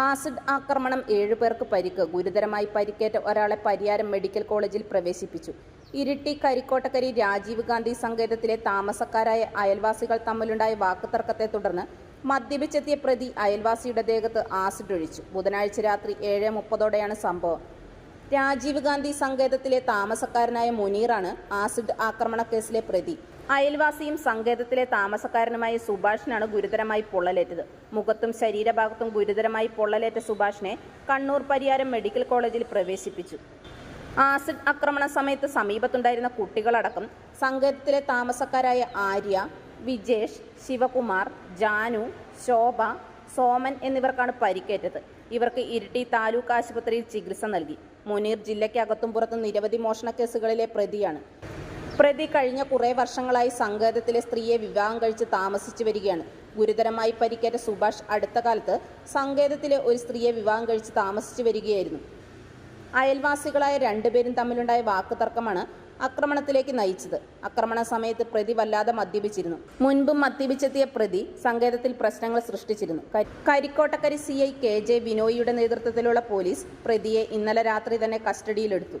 Acid ആക്രമണം ഏഴുപേർക്ക് പരിക്ക്. ഗുരുതരമായി പരിക്കേറ്റ ഒരാളെ പരിയാരം മെഡിക്കൽ കോളേജിൽ പ്രവേശിപ്പിച്ചു. ഇരിട്ടി കരിക്കോട്ടക്കരി രാജീവ് ഗാന്ധി സങ്കേതത്തിലെ താമസക്കാരായ അയൽവാസികൾ തമ്മിലുണ്ടായ വാക്കുതർക്കത്തെ തുടർന്ന് മദ്യപിച്ചെത്തിയ പ്രതി അയൽവാസിയുടെ ദേഹത്ത് ആസിഡ് ഒഴിച്ചു. ബുധനാഴ്ച രാത്രി ഏഴ് മുപ്പതോടെയാണ് സംഭവം. രാജീവ് ഗാന്ധി സങ്കേതത്തിലെ താമസക്കാരനായ മുനീറാണ് ആസിഡ് ആക്രമണ കേസിലെ പ്രതി. അയൽവാസിയും സങ്കേതത്തിലെ താമസക്കാരനുമായ സുഭാഷിനാണ് ഗുരുതരമായി പൊള്ളലേറ്റത്. മുഖത്തും ശരീരഭാഗത്തും ഗുരുതരമായി പൊള്ളലേറ്റ സുഭാഷിനെ കണ്ണൂർ പരിയാരം മെഡിക്കൽ കോളേജിൽ പ്രവേശിപ്പിച്ചു. ആസിഡ് ആക്രമണ സമയത്ത് സമീപത്തുണ്ടായിരുന്ന കുട്ടികളടക്കം സങ്കേതത്തിലെ താമസക്കാരായ ആര്യ വിജേഷ് ശിവകുമാർ ജാനു ശോഭ സോമൻ എന്നിവർക്കാണ് പരിക്കേറ്റത്. ഇവർക്ക് ഇരിട്ടി താലൂക്ക് ആശുപത്രിയിൽ ചികിത്സ നൽകി. മുനീർ ജില്ലയ്ക്കകത്തും പുറത്തും നിരവധി മോഷണ കേസുകളിലെ പ്രതിയാണ്. പ്രതി കഴിഞ്ഞ കുറേ വർഷങ്ങളായി സങ്കേതത്തിലെ സ്ത്രീയെ വിവാഹം കഴിച്ച് താമസിച്ചു വരികയാണ്. ഗുരുതരമായി പരിക്കേറ്റ സുഭാഷ് അടുത്ത കാലത്ത് സങ്കേതത്തിലെ ഒരു സ്ത്രീയെ വിവാഹം കഴിച്ച് താമസിച്ചു വരികയായിരുന്നു. അയൽവാസികളായ രണ്ടുപേരും തമ്മിലുണ്ടായ വാക്കുതർക്കമാണ് ആക്രമണത്തിലേക്ക് നയിച്ചത്. ആക്രമണ സമയത്ത് പ്രതി വല്ലാതെ മദ്യപിച്ചിരുന്നു. മുൻപും മദ്യപിച്ചെത്തിയ പ്രതി സങ്കേതത്തിൽ പ്രശ്നങ്ങൾ സൃഷ്ടിച്ചിരുന്നു. Karikkottakkari C I K J ബിനോയിയുടെ നേതൃത്വത്തിലുള്ള പോലീസ് പ്രതിയെ ഇന്നലെ രാത്രി തന്നെ കസ്റ്റഡിയിലെടുത്തു.